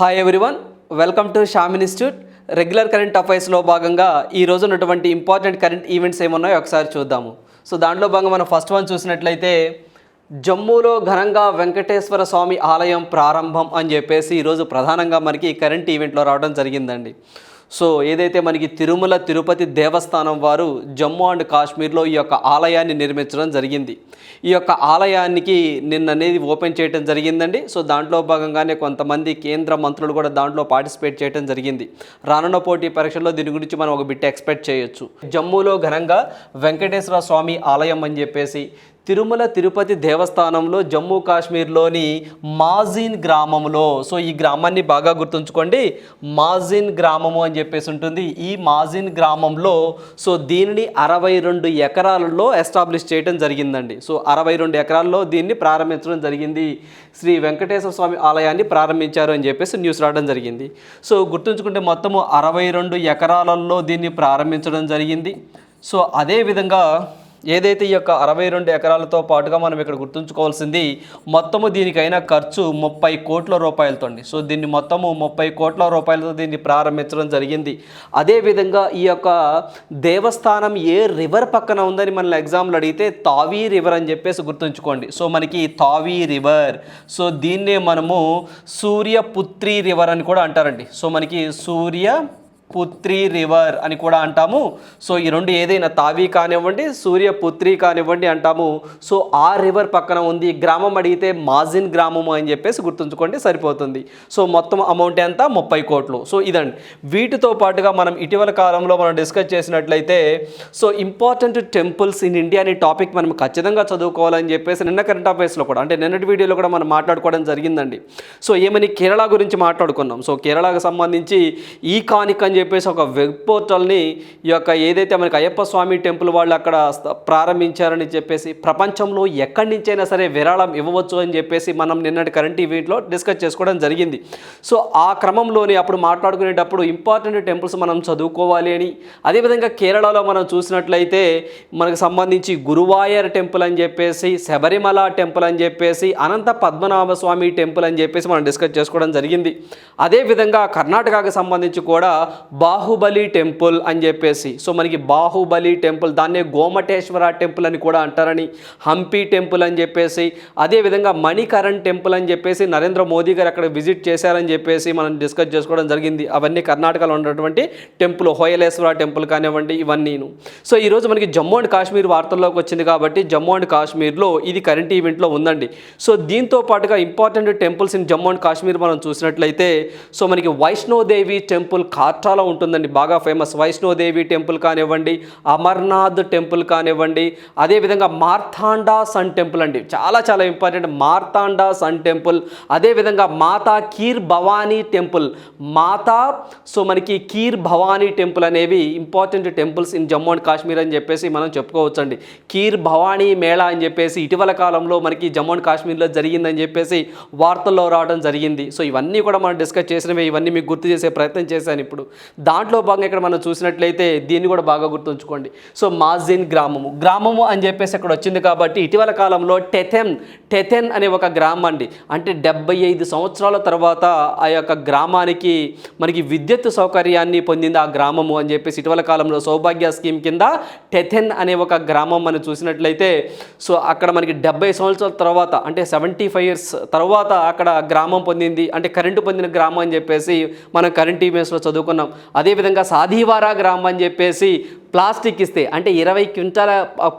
Hi everyone welcome to Sham institute regular current అఫైర్స్లో భాగంగా ఈ రోజు ఉన్నటువంటి ఇంపార్టెంట్ కరెంట్ ఈవెంట్స్ ఏమున్నాయో ఒకసారి చూద్దాము. సో దాంట్లో భాగంగా మనం ఫస్ట్ వన్ చూసినట్లయితే జమ్మూలో ఘనంగా వెంకటేశ్వర స్వామి ఆలయం ప్రారంభం అని చెప్పేసి ఈరోజు ప్రధానంగా మనకి కరెంట్ ఈవెంట్లో రావడం జరిగిందండి. సో ఏదైతే మనకి తిరుమల తిరుపతి దేవస్థానం వారు జమ్మూ అండ్ కాశ్మీర్లో ఈ యొక్క ఆలయాన్ని నిర్మించడం జరిగింది. ఈ యొక్క ఆలయానికి నిన్న అనేది ఓపెన్ చేయడం జరిగిందండి. సో దాంట్లో భాగంగానే కొంతమంది కేంద్ర మంత్రులు కూడా దాంట్లో పార్టిసిపేట్ చేయడం జరిగింది. రానున్న పోటీ పరీక్షల్లో దీని గురించి మనం ఒక బిట్ ఎక్స్పెక్ట్ చేయొచ్చు. జమ్మూలో ఘనంగా వెంకటేశ్వర స్వామి ఆలయం అని చెప్పేసి తిరుమల తిరుపతి దేవస్థానంలో జమ్మూ కాశ్మీర్లోని మాజిన్ గ్రామంలో. సో ఈ గ్రామాన్ని బాగా గుర్తుంచుకోండి. మాజిన్ గ్రామము అని చెప్పేసి ఉంటుంది. ఈ మాజిన్ గ్రామంలో సో దీనిని అరవై రెండు ఎకరాలలో ఎస్టాబ్లిష్ చేయడం జరిగిందండి. సో అరవై రెండు ఎకరాల్లో దీన్ని ప్రారంభించడం జరిగింది. శ్రీ వెంకటేశ్వర స్వామి ఆలయాన్ని ప్రారంభించారు అని చెప్పేసి న్యూస్ రావడం జరిగింది. సో గుర్తుంచుకుంటే మొత్తము అరవై రెండు ఎకరాలలో దీన్ని ప్రారంభించడం జరిగింది. సో అదేవిధంగా ఏదైతే ఈ యొక్క అరవై రెండు ఎకరాలతో పాటుగా మనం ఇక్కడ గుర్తుంచుకోవాల్సింది మొత్తము దీనికైనా ఖర్చు ముప్పై కోట్ల రూపాయలతో అండి సో దీన్ని మొత్తము ముప్పై కోట్ల రూపాయలతో దీన్ని ప్రారంభించడం జరిగింది. అదేవిధంగా ఈ యొక్క దేవస్థానం ఏ రివర్ పక్కన ఉందని మన ఎగ్జామ్లో అడిగితే తావీ రివర్ అని చెప్పేసి గుర్తుంచుకోండి. సో మనకి తావీ రివర్ సో దీన్నే మనము సూర్యపుత్రి రివర్ అని కూడా అంటారండి. సో మనకి సూర్య పుత్రి రివర్ అని కూడా అంటాము. సో ఈ రెండు ఏదైనా తావి కానివ్వండి సూర్యపుత్రి కానివ్వండి అంటాము. సో ఆ రివర్ పక్కన ఉంది గ్రామం అడిగితే మాజిన్ గ్రామము అని చెప్పేసి గుర్తుంచుకోండి సరిపోతుంది. సో మొత్తం అమౌంట్ ఎంత? ముప్పై కోట్లు. సో ఇదండి. వీటితో పాటుగా మనం ఇటీవల కాలంలో మనం డిస్కస్ చేసినట్లయితే so important temples in India అనే టాపిక్ మనం ఖచ్చితంగా చదువుకోవాలని చెప్పేసి నిన్న కరెంట్ అఫైర్స్లో కూడా అంటే నిన్నటి వీడియోలో కూడా మనం మాట్లాడుకోవడం జరిగిందండి. సో ఏమని కేరళ గురించి మాట్లాడుకున్నాం. సో కేరళకు సంబంధించి ఈ కానిక్ అని చెప్పేసి ఒక వెబ్ పోర్టల్ని ఈ యొక్క ఏదైతే మనకి అయ్యప్ప స్వామి టెంపుల్ వాళ్ళు అక్కడ ప్రారంభించారని చెప్పేసి ప్రపంచంలో ఎక్కడి నుంచైనా సరే విరాళం ఇవ్వవచ్చు అని చెప్పేసి మనం నిన్నటి కరెంట్ ఈవెంట్లో డిస్కస్ చేసుకోవడం జరిగింది. సో ఆ క్రమంలోనే అప్పుడు మాట్లాడుకునేటప్పుడు ఇంపార్టెంట్ టెంపుల్స్ మనం చదువుకోవాలి అని అదేవిధంగా కేరళలో మనం చూసినట్లయితే మనకు సంబంధించి గురువాయర్ టెంపుల్ అని చెప్పేసి శబరిమల టెంపుల్ అని చెప్పేసి అనంత పద్మనాభ స్వామి టెంపుల్ అని చెప్పేసి మనం డిస్కస్ చేసుకోవడం జరిగింది. అదేవిధంగా కర్ణాటకకు సంబంధించి కూడా బాహుబలి టెంపుల్ అని చెప్పేసి. సో మనకి బాహుబలి టెంపుల్ దాన్నే గోమటేశ్వర టెంపుల్ అని కూడా అంటారని హంపి టెంపుల్ అని చెప్పేసి అదేవిధంగా మణికరణ్ టెంపుల్ అని చెప్పేసి నరేంద్ర మోదీ గారు అక్కడ విజిట్ చేశారని చెప్పేసి మనం డిస్కస్ చేసుకోవడం జరిగింది. అవన్నీ కర్ణాటకలో ఉన్నటువంటి టెంపుల్ హోయలేశ్వర టెంపుల్ కానివ్వండి ఇవన్నీను. సో ఈరోజు మనకి జమ్మూ అండ్ కాశ్మీర్ వార్తల్లోకి వచ్చింది కాబట్టి జమ్మూ అండ్ కాశ్మీర్లో ఇది కరెంట్ ఈవెంట్లో ఉందండి. సో దీంతో పాటుగా important temples in Jammu and Kashmir మనం చూసినట్లయితే సో మనకి వైష్ణోదేవి టెంపుల్ కాట్రాలో ఉంటుందండి. బాగా ఫేమస్. వైష్ణోదేవి టెంపుల్ కానివ్వండి అమర్నాథ్ టెంపుల్ కానివ్వండి అదేవిధంగా మార్తాండా సన్ టెంపుల్ అండి. చాలా చాలా ఇంపార్టెంట్. మార్తాండా సన్ టెంపుల్ అదేవిధంగా మాతా కీర్ భవానీ టెంపుల్. మాతా సో మనకి కీర్ భవానీ టెంపుల్ అనేవి important temples in Jammu and Kashmir అని చెప్పేసి మనం చెప్పుకోవచ్చండి. కీర్ భవానీ మేళా అని చెప్పేసి ఇటీవల కాలంలో మనకి జమ్మూ అండ్ కాశ్మీర్లో జరిగిందని చెప్పేసి వార్తల్లో రావడం జరిగింది. సో ఇవన్నీ కూడా మనం డిస్కస్ చేసినవి. ఇవన్నీ మీకు గుర్తు చేసే ప్రయత్నం చేశాను ఇప్పుడు. దాంట్లో భాగంగా ఇక్కడ మనం చూసినట్లయితే దీన్ని కూడా బాగా గుర్తుంచుకోండి. సో మాజిన్ గ్రామము. గ్రామము అని చెప్పేసి అక్కడ వచ్చింది కాబట్టి ఇటీవల కాలంలో టెథెన్ టెథెన్ అనే ఒక గ్రామం అండి అంటే డెబ్బై ఐదు సంవత్సరాల తర్వాత ఆ యొక్క గ్రామానికి మనకి విద్యుత్ సౌకర్యాన్ని పొందింది ఆ గ్రామము అని చెప్పేసి ఇటీవల కాలంలో సౌభాగ్య స్కీమ్ కింద టెథెన్ అనే ఒక గ్రామం మనం చూసినట్లయితే సో అక్కడ మనకి డెబ్బై సంవత్సరాల తర్వాత అంటే సెవెంటీ ఫైవ్ ఇయర్స్ తర్వాత అక్కడ గ్రామం పొందింది. అంటే కరెంటు పొందిన గ్రామం అని చెప్పేసి మనం కరెంట్ ఈవెంట్స్లో చదువుకున్నాం. అదేవిధంగా సాధీవారా గ్రామం అని చెప్పేసి ప్లాస్టిక్ ఇస్తే అంటే ఇరవై క్వింటాల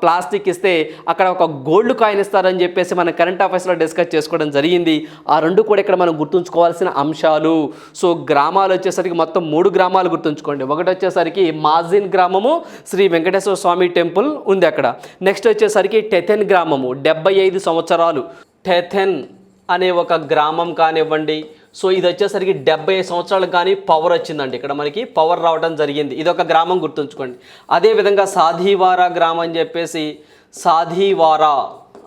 ప్లాస్టిక్ ఇస్తే అక్కడ ఒక గోల్డ్ కాయిన్ ఇస్తారని చెప్పేసి మన కరెంట్ అఫైర్స్లో డిస్కస్ చేసుకోవడం జరిగింది. ఆ రెండు కూడా ఇక్కడ మనం గుర్తుంచుకోవాల్సిన అంశాలు. సో గ్రామాలు వచ్చేసరికి మొత్తం మూడు గ్రామాలు గుర్తుంచుకోండి. ఒకటి వచ్చేసరికి మాజిన్ గ్రామము శ్రీ వెంకటేశ్వర స్వామి టెంపుల్ ఉంది అక్కడ. నెక్స్ట్ వచ్చేసరికి టెథెన్ గ్రామము డెబ్బై ఐదు సంవత్సరాలు. టెథెన్ అనే ఒక గ్రామం కానివ్వండి సో ఇది వచ్చేసరికి డెబ్బై సంవత్సరాలకు కానీ పవర్ వచ్చిందండి. ఇక్కడ మనకి పవర్ రావడం జరిగింది. ఇది ఒక గ్రామం గుర్తుంచుకోండి. అదేవిధంగా సాధీవారా గ్రామం అని చెప్పేసి సాధీవారా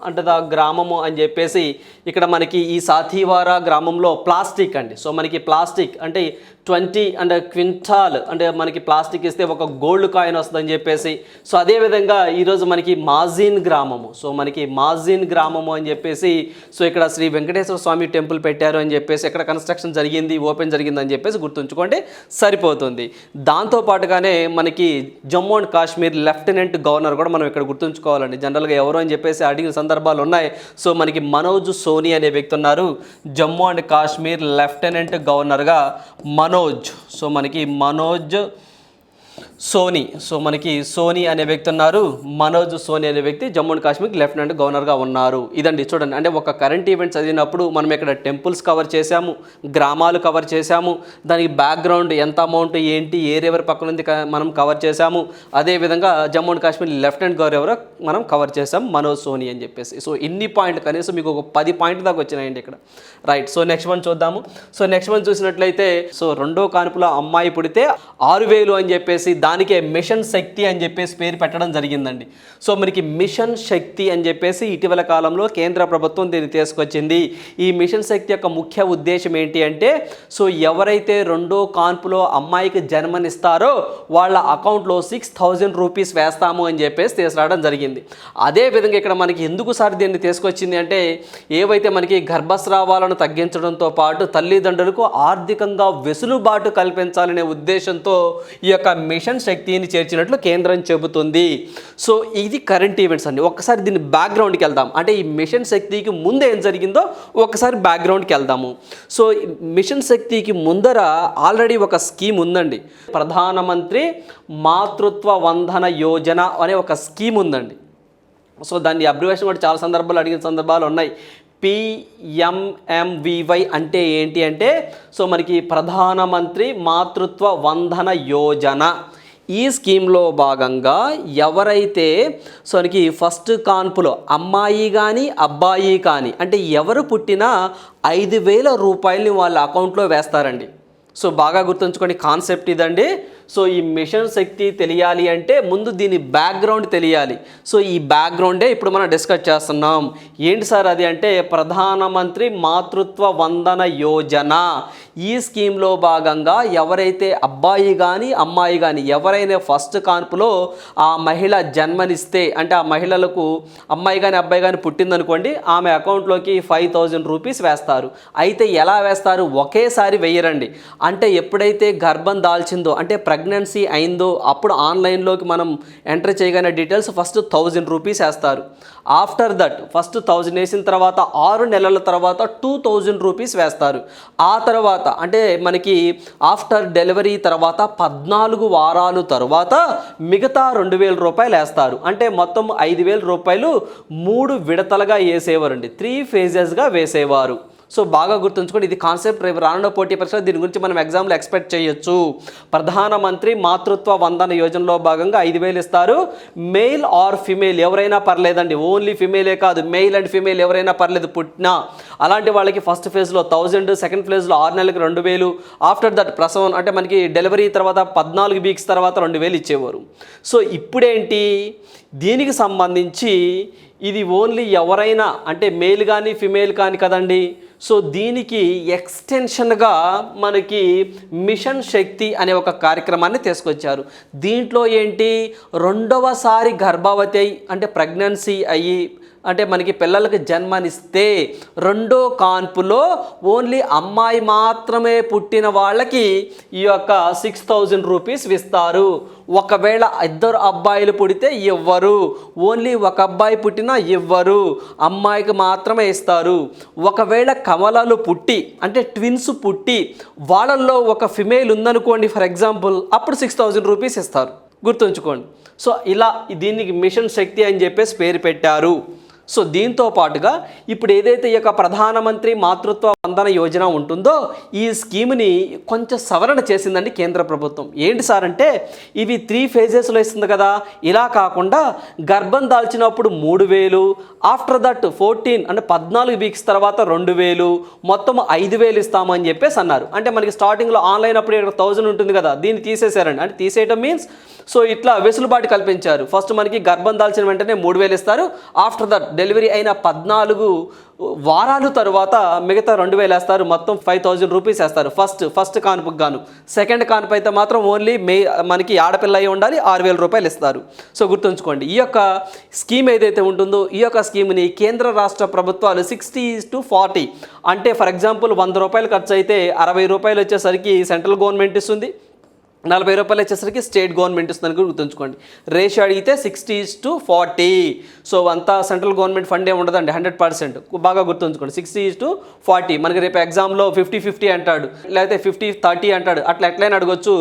అంటే ద గ్రామము అని చెప్పేసి ఇక్కడ మనకి ఈ సాథీవారా గ్రామంలో ప్లాస్టిక్ అండి. సో మనకి ప్లాస్టిక్ అంటే ట్వంటీ అండ్ క్వింటాల్ అంటే మనకి ప్లాస్టిక్ ఇస్తే ఒక గోల్డ్ కాయిన్ వస్తుందని చెప్పేసి. సో అదేవిధంగా ఈరోజు మనకి మాజిన్ గ్రామము. సో మనకి మాజిన్ గ్రామము అని చెప్పేసి సో ఇక్కడ శ్రీ వెంకటేశ్వర స్వామి టెంపుల్ పెట్టారు అని చెప్పేసి ఇక్కడ కన్స్ట్రక్షన్ జరిగింది ఓపెన్ జరిగింది అని చెప్పేసి గుర్తుంచుకోండి సరిపోతుంది. దాంతో పాటుగానే మనకి Jammu and Kashmir lieutenant governor కూడా మనం ఇక్కడ గుర్తుంచుకోవాలండి. జనరల్గా ఎవరు అని చెప్పేసి అడిగిన సందర్భాలు ఉన్నాయి. సో మనకి మనోజ్ సోని అనే వ్యక్తి ఉన్నారు. జమ్మూ అండ్ కాశ్మీర్ లెఫ్టినెంట్ గవర్నర్గా మనోజ్. సో మనకి మనోజ్ సోనీ. సో మనకి సోనీ అనే వ్యక్తి ఉన్నారు. మనోజ్ సోనీ అనే వ్యక్తి జమ్మూ అండ్ కాశ్మీర్కి లెఫ్టినెంట్ గవర్నర్గా ఉన్నారు. ఇదండి చూడండి. అంటే ఒక కరెంట్ ఈవెంట్ చదివినప్పుడు మనం ఇక్కడ టెంపుల్స్ కవర్ చేశాము గ్రామాలు కవర్ చేశాము దానికి బ్యాక్గ్రౌండ్ ఎంత అమౌంట్ ఏంటి ఏ రివర్ పక్కన ఉంది మనం కవర్ చేశాము. అదేవిధంగా Jammu and Kashmir lieutenant governor మనం కవర్ చేశాము మనోజ్ సోని అని చెప్పేసి. సో ఇన్ని పాయింట్లు కనీసం మీకు ఒక పది పాయింట్ దాకా వచ్చినాయండి ఇక్కడ. రైట్. సో నెక్స్ట్ వన్ చూద్దాము. సో నెక్స్ట్ వన్ చూసినట్లయితే సో రెండో కానుపులో అమ్మాయి పుడితే ఆరు వేలు అని చెప్పేసి దానికే మిషన్ శక్తి అని చెప్పేసి పేరు పెట్టడం జరిగిందండి. సో మనకి మిషన్ శక్తి అని చెప్పేసి ఇటీవల కాలంలో కేంద్ర ప్రభుత్వం దీన్ని తీసుకొచ్చింది. ఈ మిషన్ శక్తి యొక్క ముఖ్య ఉద్దేశం ఏంటి అంటే సో ఎవరైతే రెండో కాన్పులో అమ్మాయికి జన్మనిస్తారో వాళ్ళ అకౌంట్లో సిక్స్ థౌజండ్ రూపీస్ వేస్తాము అని చెప్పేసి తీసుకురావడం జరిగింది. అదే విధంగా ఇక్కడ మనకి ఎందుకు సార్ దీన్ని తీసుకొచ్చింది అంటే ఏవైతే మనకి గర్భస్రావాలను తగ్గించడంతో పాటు తల్లిదండ్రులకు ఆర్థికంగా వెసులుబాటు కల్పించాలనే ఉద్దేశంతో ఈ యొక్క మిషన్ శక్తిని చేర్చినట్లు కేంద్రం చెబుతుంది. సో ఇది కరెంట్ ఈవెంట్స్ అండి. ఒక్కసారి దీని బ్యాక్గ్రౌండ్కి వెళ్దాం. అంటే ఈ మిషన్ శక్తికి ముందు ఏం జరిగిందో ఒకసారి బ్యాక్గ్రౌండ్కి వెళ్దాము. సో మిషన్ శక్తికి ముందర ఆల్రెడీ ఒక స్కీమ్ ఉందండి. ప్రధానమంత్రి మాతృత్వ వందన యోజన అనే ఒక స్కీమ్ ఉందండి. సో దాన్ని అబ్రివేషన్ కూడా చాలా సందర్భాలు అడిగిన సందర్భాలు ఉన్నాయి. పిఎంఎంవివై అంటే ఏంటి అంటే సో మనకి ప్రధానమంత్రి మాతృత్వ వందన యోజన. ఈ స్కీమ్లో భాగంగా ఎవరైతే సో మనకి ఫస్ట్ కాన్పులో అమ్మాయి కానీ అబ్బాయి కానీ అంటే ఎవరు పుట్టినా ఐదు వేల రూపాయలని వాళ్ళ అకౌంట్లో వేస్తారండి. సో బాగా గుర్తుంచుకోండి కాన్సెప్ట్ ఇదండి. సో ఈ మిషన్ శక్తి తెలియాలి అంటే ముందు దీని బ్యాక్గ్రౌండ్ తెలియాలి. సో ఈ బ్యాక్గ్రౌండే ఇప్పుడు మనం డిస్కస్ చేస్తున్నాం. ఏంటి సార్ అది అంటే ప్రధానమంత్రి మాతృత్వ వందన యోజన. ఈ స్కీమ్లో భాగంగా ఎవరైతే అబ్బాయి కానీ అమ్మాయి కానీ ఎవరైనా ఫస్ట్ కాన్పులో ఆ మహిళ జన్మనిస్తే అంటే ఆ మహిళలకు అమ్మాయి కానీ అబ్బాయి కానీ పుట్టిందనుకోండి ఆమె అకౌంట్లోకి ఫైవ్ థౌజండ్ రూపీస్ వేస్తారు. అయితే ఎలా వేస్తారు? ఒకేసారి వెయ్యరండి అంటే ఎప్పుడైతే గర్భం దాల్చిందో అంటే ప్రెగ్నెన్సీ అయిందో అప్పుడు ఆన్లైన్లోకి మనం ఎంటర్ చేయగానే డీటెయిల్స్ ఫస్ట్ థౌజండ్ రూపీస్ వేస్తారు. ఆఫ్టర్ దట్ ఫస్ట్ థౌజండ్ వేసిన తర్వాత ఆరు నెలల తర్వాత టూ థౌజండ్ రూపీస్ వేస్తారు. ఆ తర్వాత అంటే మనకి ఆఫ్టర్ డెలివరీ తర్వాత పద్నాలుగు వారాలు తర్వాత మిగతా రెండు వేల రూపాయలు వేస్తారు. అంటే మొత్తం ఐదు వేల రూపాయలు మూడు విడతలుగా వేసేవారండి. త్రీ ఫేజెస్గా వేసేవారు. సో బాగా గుర్తుంచుకోండి ఇది కాన్సెప్ట్ రేపు రానున్న పోటీ పరీక్షలో దీని గురించి మనం ఎగ్జామ్లు ఎక్స్పెక్ట్ చేయొచ్చు. ప్రధానమంత్రి మాతృత్వ వందన యోజనలో భాగంగా ఐదు వేలు ఇస్తారు. మెయిల్ ఆర్ ఫిమేల్ ఎవరైనా పర్లేదండి. ఓన్లీ ఫిమేలే కాదు మెయిల్ అండ్ ఫిమేల్ ఎవరైనా పర్లేదు పుట్టినా. అలాంటి వాళ్ళకి ఫస్ట్ ఫేజ్లో థౌజండ్ సెకండ్ ఫేజ్లో ఆరు నెలలకు రెండు వేలు. ఆఫ్టర్ దట్ ప్రసవం అంటే మనకి డెలివరీ తర్వాత పద్నాలుగు వీక్స్ తర్వాత రెండు వేలు ఇచ్చేవారు. సో ఇప్పుడేంటి? దీనికి సంబంధించి ఇది ఓన్లీ ఎవరైనా అంటే మేల్ కానీ ఫిమేల్ కానీ కదండి. సో దీనికి ఎక్స్టెన్షన్గా మనకి మిషన్ శక్తి అనే ఒక కార్యక్రమాన్ని తీసుకొచ్చారు. దీంట్లో ఏంటి? రెండవసారి గర్భవతి అంటే ప్రెగ్నెన్సీ అయ్యి అంటే మనకి పిల్లలకి జన్మనిస్తే రెండో కాన్పులో ఓన్లీ అమ్మాయి మాత్రమే పుట్టిన వాళ్ళకి ఈ యొక్క సిక్స్ థౌజండ్ రూపీస్ ఇస్తారు ఒకవేళ ఇద్దరు అబ్బాయిలు పుడితే ఇవ్వరు. ఓన్లీ ఒక అబ్బాయి పుట్టినా ఇవ్వరు. అమ్మాయికి మాత్రమే ఇస్తారు. ఒకవేళ కమలాలు పుట్టి అంటే ట్విన్స్ పుట్టి వాళ్ళల్లో ఒక ఫిమేల్ ఉందనుకోండి ఫర్ ఎగ్జాంపుల్ అప్పుడు సిక్స్ థౌజండ్ రూపీస్ ఇస్తారు. గుర్తుంచుకోండి. సో ఇలా దీనికి మిషన్ శక్తి అని చెప్పేసి పేరు పెట్టారు. సో దీంతో పాటుగా ఇప్పుడు ఏదైతే ఈ యొక్క ప్రధానమంత్రి మాతృత్వ స్పందన యోజన ఉంటుందో ఈ స్కీమ్ని కొంచెం సవరణ చేసిందండి కేంద్ర ప్రభుత్వం. ఏంటి సార్ అంటే ఇవి త్రీ ఫేజెస్లో ఇస్తుంది కదా. ఇలా కాకుండా గర్భం దాల్చినప్పుడు మూడు వేలు ఆఫ్టర్ దట్ ఫోర్టీన్ అంటే పద్నాలుగు వీక్స్ తర్వాత రెండు వేలు మొత్తం ఐదు వేలు ఇస్తామని చెప్పేసి అన్నారు. అంటే మనకి స్టార్టింగ్లో ఆన్లైన్ అప్పుడు ఇక్కడ థౌజండ్ ఉంటుంది కదా దీన్ని తీసేశారండి. అంటే తీసేయటం మీన్స్ సో ఇట్లా వెసులుబాటు కల్పించారు. ఫస్ట్ మనకి గర్భం దాల్చిన వెంటనే మూడు వేలు ఇస్తారు. ఆఫ్టర్ దట్ డెలివరీ అయిన పద్నాలుగు వారాలు తర్వాత మిగతా రెండు వేలు వేస్తారు మొత్తం ఫైవ్ థౌజండ్ రూపీస్ వేస్తారు. ఫస్ట్ ఫస్ట్ కానుపుకు గాను. సెకండ్ కానుపు అయితే మాత్రం ఓన్లీ మే మనకి ఆడపిల్ల అయి ఉండాలి ఆరు వేల రూపాయలు ఇస్తారు. సో గుర్తుంచుకోండి ఈ యొక్క స్కీమ్ ఏదైతే ఉంటుందో ఈ యొక్క స్కీమ్ని కేంద్ర రాష్ట్ర ప్రభుత్వాలు సిక్స్టీ టు ఫార్టీ అంటే ఫర్ ఎగ్జాంపుల్ వంద రూపాయలు ఖర్చు అయితే అరవై రూపాయలు వచ్చేసరికి సెంట్రల్ గవర్నమెంట్ ఇస్తుంది. నలభై రూపాయలు వచ్చేసరికి స్టేట్ గవర్నమెంట్ ఇస్తుందని కూడా గుర్తుంచుకోండి. రేషియో అడిగితే సిక్స్టీ టు ఫార్టీ సో అంతా సెంట్రల్ గవర్నమెంట్ ఫండ్ ఏమి ఉండదండి హండ్రెడ్ పర్సెంట్ బాగా గుర్తుంచుకోండి. సిక్స్టీ టు ఫార్టీ మనకి రేపు ఎగ్జామ్లో ఫిఫ్టీ ఫిఫ్టీ అంటాడు. లేకపోతే ఫిఫ్టీ థర్టీ అంటాడు. అట్లా ఎట్లయినా అడగొచ్చు.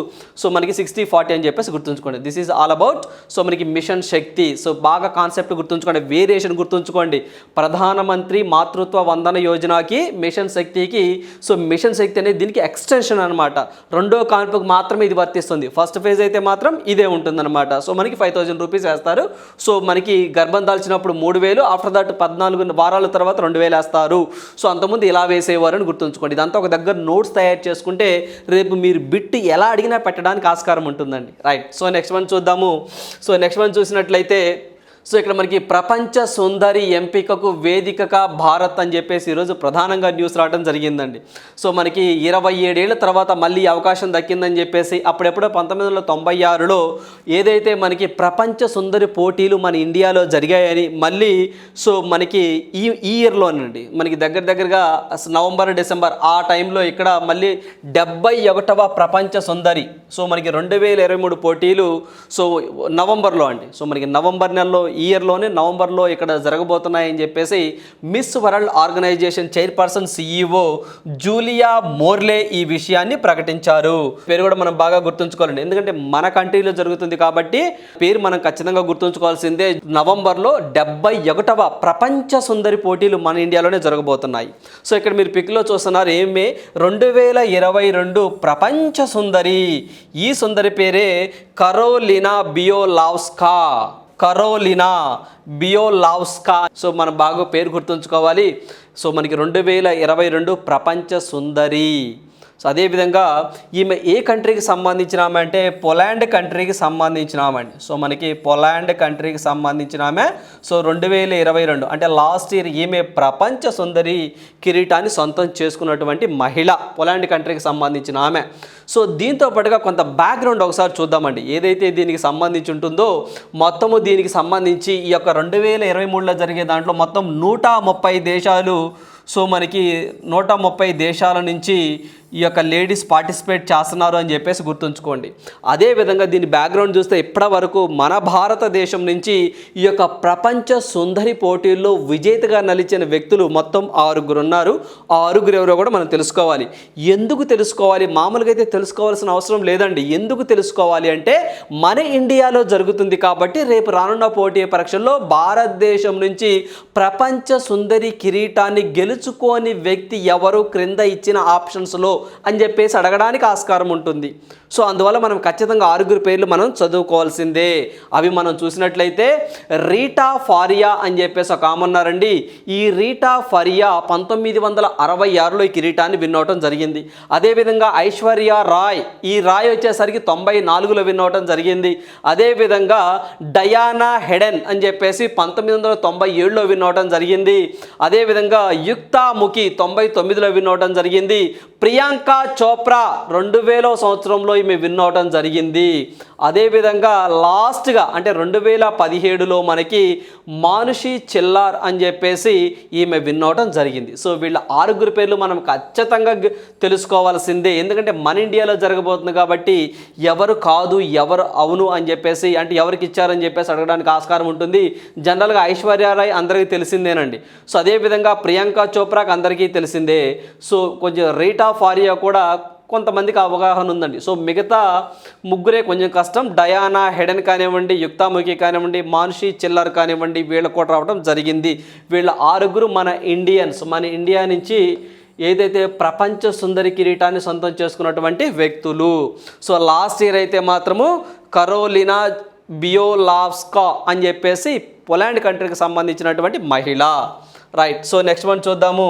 సో మనకి సిక్స్టీ ఫార్టీ అని చెప్పేసి గుర్తుంచుకోండి. This is all about so మనకి మిషన్ శక్తి. సో బాగా కాన్సెప్ట్ గుర్తుంచుకోండి. వేరియేషన్ గుర్తుంచుకోండి. ప్రధానమంత్రి మాతృత్వ వందన యోజనకి మిషన్ శక్తికి సో మిషన్ శక్తి అనేది దీనికి ఎక్స్టెన్షన్ అనమాట రెండో కాన్పుకు మాత్రమే ఇది వర్తిస్తుంది. ఫస్ట్ ఫేజ్ అయితే మాత్రం ఇదే ఉంటుందన్నమాట. సో మనకి ఫైవ్ థౌజండ్ రూపీస్ వేస్తారు. సో మనకి గర్భం దాల్చినప్పుడు మూడు వేలు ఆఫ్టర్ దట్ పద్నాలుగు వారాల తర్వాత రెండు వేలు వేస్తారు. సో అంతకుముందు ఇలా వేసేవారని గుర్తుంచుకోండి. ఇదంతా ఒక దగ్గర నోట్స్ తయారు చేసుకుంటే రేపు మీరు బిట్ ఎలా అడిగినా పెట్టడానికి ఆస్కారం ఉంటుందండి. రైట్ సో నెక్స్ట్ వన్ చూద్దాము. సో నెక్స్ట్ వన్ చూసినట్లయితే సో ఇక్కడ మనకి ప్రపంచ సుందరి ఎంపికకు వేదికగా భారత్ అని చెప్పేసి ఈరోజు ప్రధానంగా న్యూస్ రావడం జరిగిందండి. సో మనకి ఇరవై ఏడేళ్ళ తర్వాత మళ్ళీ అవకాశం దక్కిందని చెప్పేసి అప్పుడెప్పుడో పంతొమ్మిది వందల తొంభై ఆరులో ఏదైతే మనకి ప్రపంచ సుందరి పోటీలు మన ఇండియాలో జరిగాయని మళ్ళీ సో మనకి ఈ ఈ ఇయర్లోనండి మనకి దగ్గర దగ్గరగా నవంబర్ డిసెంబర్ ఆ టైంలో ఇక్కడ మళ్ళీ డెబ్బై ఒకటవ ప్రపంచ సుందరి సో మనకి రెండు వేల ఇరవై మూడు పోటీలు సో నవంబర్లో అండి. సో మనకి నవంబర్ నెలలో ఇయర్లోనే నవంబర్లో ఇక్కడ జరగబోతున్నాయని చెప్పేసి Miss World organisation chairperson CEO Julia Morley ఈ విషయాన్ని ప్రకటించారు. పేరు కూడా మనం బాగా గుర్తుంచుకోవాలండి. ఎందుకంటే మన కంట్రీలో జరుగుతుంది కాబట్టి పేరు మనం ఖచ్చితంగా గుర్తుంచుకోవాల్సిందే. నవంబర్లో డెబ్బై ఒకటవ ప్రపంచ సుందరి పోటీలు మన ఇండియాలోనే జరగబోతున్నాయి. సో ఇక్కడ మీరు పిక్లో చూస్తున్నారు ఏమే? రెండు వేల ఇరవై రెండు ప్రపంచ సుందరి. ఈ సుందరి పేరే Karolina Bielawska. Karolina Bielawska. So మనం బాగా పేరు గుర్తుంచుకోవాలి. సో మనకి రెండు వేల ఇరవై రెండు ప్రపంచ సుందరి. సో అదేవిధంగా ఈమె ఏ కంట్రీకి సంబంధించిన ఆమె అంటే పొలాండ్ కంట్రీకి సంబంధించిన ఆమె అండి. సో మనకి పొలాండ్ కంట్రీకి సంబంధించిన ఆమె సో రెండు వేల ఇరవై రెండు అంటే లాస్ట్ ఇయర్ ఈమె ప్రపంచ సుందరి కిరీటాన్ని సొంతం చేసుకున్నటువంటి మహిళ పొలాండ్ కంట్రీకి సంబంధించిన ఆమె సో దీంతో పాటుగా కొంత బ్యాక్గ్రౌండ్ ఒకసారి చూద్దామండి. ఏదైతే దీనికి సంబంధించి ఉంటుందో మొత్తము దీనికి సంబంధించి ఈ యొక్క రెండు వేల ఇరవై మూడులో జరిగే దాంట్లో మొత్తం నూట ముప్పై దేశాలు సో మనకి నూట ముప్పై దేశాల నుంచి ఈ యొక్క లేడీస్ పార్టిసిపేట్ చేస్తున్నారు అని చెప్పేసి గుర్తుంచుకోండి. అదేవిధంగా దీని బ్యాక్గ్రౌండ్ చూస్తే ఇప్పటి వరకు మన భారతదేశం నుంచి ఈ యొక్క ప్రపంచ సుందరి పోటీల్లో విజేతగా నలిచిన వ్యక్తులు మొత్తం ఆరుగురు ఉన్నారు. ఆ ఆరుగురు ఎవరో కూడా మనం తెలుసుకోవాలి. ఎందుకు తెలుసుకోవాలి? మామూలుగా అయితే తెలుసుకోవాల్సిన అవసరం లేదండి. ఎందుకు తెలుసుకోవాలి అంటే మన ఇండియాలో జరుగుతుంది కాబట్టి రేపు రానున్న పోటీ పరీక్షల్లో భారతదేశం నుంచి ప్రపంచ సుందరి కిరీటాన్ని గెలుచుకోని వ్యక్తి ఎవరు క్రింద ఇచ్చిన ఆప్షన్స్లో అని చెప్పేసి అడగడానికి ఆస్కారం ఉంటుంది. సో అందువల్ల మనం ఖచ్చితంగా ఆరుగురు పేర్లు మనం చదువుకోవాల్సిందే. అవి మనం చూసినట్లయితే రీటా ఫారియా అని చెప్పేసి ఒక ఆమె ఉన్నారండి. ఈ రీటా ఫారియా పంతొమ్మిది వందల అరవై ఆరులో ఈ కిరీటాన్ని విన్నవటం జరిగింది. అదేవిధంగా ఐశ్వర్య రాయ్ ఈ రాయ్ వచ్చేసరికి తొంభై నాలుగులో విన్నవటం జరిగింది. అదేవిధంగా డయానా హెడెన్ అని చెప్పేసి పంతొమ్మిది వందల తొంభై ఏడులో విన్నవటం జరిగింది. అదేవిధంగా యుక్ ముఖి తొంభై తొమ్మిదిలో విన్నవటం జరిగింది. ప్రియాంక చోప్రా రెండు వేల సంవత్సరంలో ఈమె విన్ జరిగింది. అదేవిధంగా లాస్ట్గా అంటే రెండు వేల పదిహేడులో మనకి మానుషి చిల్లార్ అని చెప్పేసి ఈమె విన్నవటం జరిగింది. సో వీళ్ళ ఆరుగురు పేర్లు మనం ఖచ్చితంగా తెలుసుకోవాల్సిందే. ఎందుకంటే మన ఇండియాలో జరగబోతుంది కాబట్టి ఎవరు కాదు ఎవరు అవును అని చెప్పేసి అంటే ఎవరికి ఇచ్చారని చెప్పేసి అడగడానికి ఆస్కారం ఉంటుంది. జనరల్గా ఐశ్వర్య రాయ్ అందరికీ తెలిసిందేనండి. సో అదేవిధంగా ప్రియాంక చోప్రాకి అందరికీ తెలిసిందే. సో కొంచెం రీటా ఫారియా కూడా కొంతమందికి అవగాహన ఉందండి. సో మిగతా ముగ్గురే కొంచెం కష్టం. డయానా హెడెన్ కానివ్వండి యుక్తాముఖి కానివ్వండి మానుషి చిల్లర్ కానివ్వండి వీళ్ళ కూడా రావడం జరిగింది. వీళ్ళ ఆరుగురు మన ఇండియన్స్ మన ఇండియా నుంచి ఏదైతే ప్రపంచ సుందరి కిరీటాన్ని సొంతం చేసుకున్నటువంటి వ్యక్తులు. సో లాస్ట్ ఇయర్ అయితే మాత్రము కరోలినా బియోలావ్స్కా అని చెప్పేసి పొలాండ్ కంట్రీకి సంబంధించినటువంటి మహిళ. రైట్ సో నెక్స్ట్ వన్ చూద్దాము.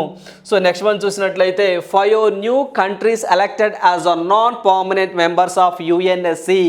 సో నెక్స్ట్ వన్ చూసినట్లయితే five new countries elected as a non permanent members of UNSC